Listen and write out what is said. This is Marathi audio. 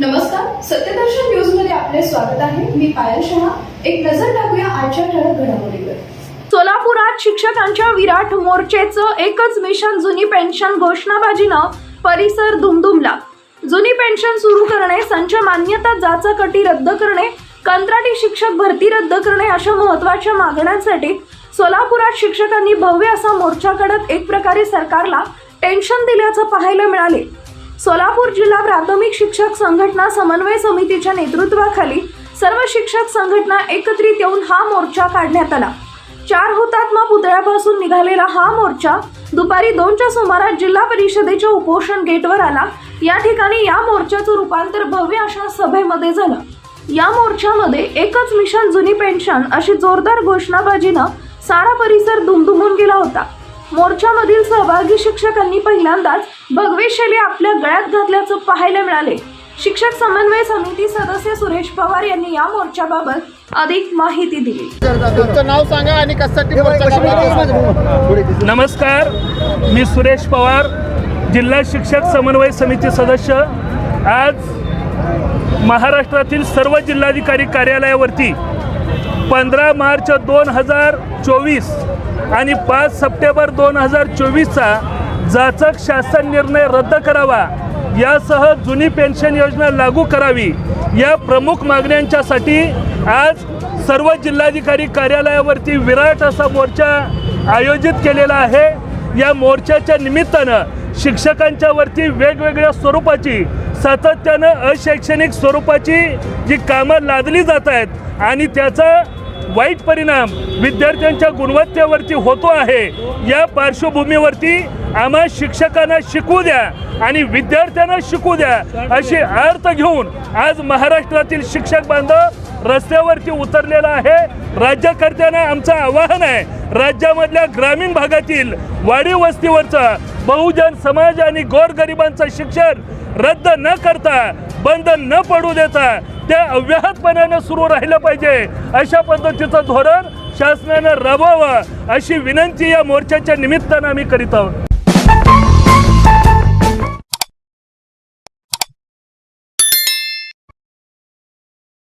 नमस्कार सत्यदर्शन न्यूजमध्ये आपले स्वागत आहे. मी पायल शहा. एक नजर टाकूया आजच्या ठळक घडामोडीवर. सोलापुरात शिक्षकांच्या विराट मोर्चेचं एकच मिशन जुनी पेन्शन घोषणाबाजीनं परिसर दुमदुमला. जुनी पेन्शन सुरू करणे संच मान्यता जाचकटी रद्द करणे कंत्राटी शिक्षक भरती रद्द करणे अशा महत्त्वाच्या मागण्यांसाठी सोलापुरात शिक्षकांनी भव्य असा मोर्चा काढत एक प्रकारे सरकारला टेन्शन दिल्याचं पाहायला मिळाले. सोलापूर जिल्हा प्राथमिक शिक्षक संघटना समन्वय समितीच्या नेतृत्वाखाली सर्व शिक्षक संघटना एकत्रित येऊन हा मोर्चा काढण्यात आला. चार हुतात्मा पुतळ्यापासून निघालेला हा मोर्चा दुपारी दोनच्या सुमारास जिल्हा परिषदेच्या उपोषण गेटवर आला. या ठिकाणी या मोर्चाचं रूपांतर भव्य अशा सभेमध्ये झालं. या मोर्चामध्ये एकच मिशन जुनी पेन्शन अशी जोरदार घोषणाबाजीनं सारा परिसर दुमदुमून गेला होता. मोर्चामधील सहभागी शिक्षकांनी पहिल्यांदाच भगवे शैली आपल्या गळ्यात घातल्याचं पाहायला मिळाले शिक्षक समन्वय समिती सदस्य सुरेश पवार यांनी या मोर्चाबाबत अधिक माहिती दिली. तुमचं नाव सांगा आणि कशासाठी? नमस्कार मी सुरेश पवार जिल्हा शिक्षक समन्वय समिती सदस्य. आज महाराष्ट्रातील सर्व जिल्हाधिकारी कार्यालयावरती पंधरा मार्च दोन हजार चोवीस आणि पाच सप्टेंबर दोन हजार चोवीसचा जाचक शासन निर्णय रद्द करावा. यासह जुनी पेन्शन योजना लागू करावी. या प्रमुख मागण्यांच्यासाठी आज सर्व जिल्हाधिकारी कार्यालयावरती विराट असा मोर्चा आयोजित केलेला आहे. या मोर्चाच्या निमित्तानं शिक्षकांच्या वरती वेगवेगळ्या स्वरूपाची सातत्यानं अशैक्षणिक स्वरूपाची जी कामं लादली जात आहेत आणि त्याचा वाईट परिणाम विद्यार्थ्यांच्या गुणवत्तेवरती होतो आहे. या पार्श्वभूमीवरती आम्हा शिक्षकांना शिकू द्या आणि विद्यार्थ्यांना शिकू द्या अशी अर्थ घेऊन आज महाराष्ट्रातील शिक्षक बांधव रस्त्यावरती उतरलेला आहे. राज्यकर्त्यांना आमचं आवाहन आहे. राज्यामधल्या ग्रामीण भागातील वाडी वस्तीवरचं बहुजन समाज आणि गोरगरिबांचं शिक्षण रद्द न करता बंद न पडू देता त्या अव्याहतपणानं सुरू राहिलं पाहिजे. अशा पद्धतीचं धोरण शासनानं राबवावं अशी विनंती या मोर्चाच्या निमित्तानं आम्ही करीत आहोत.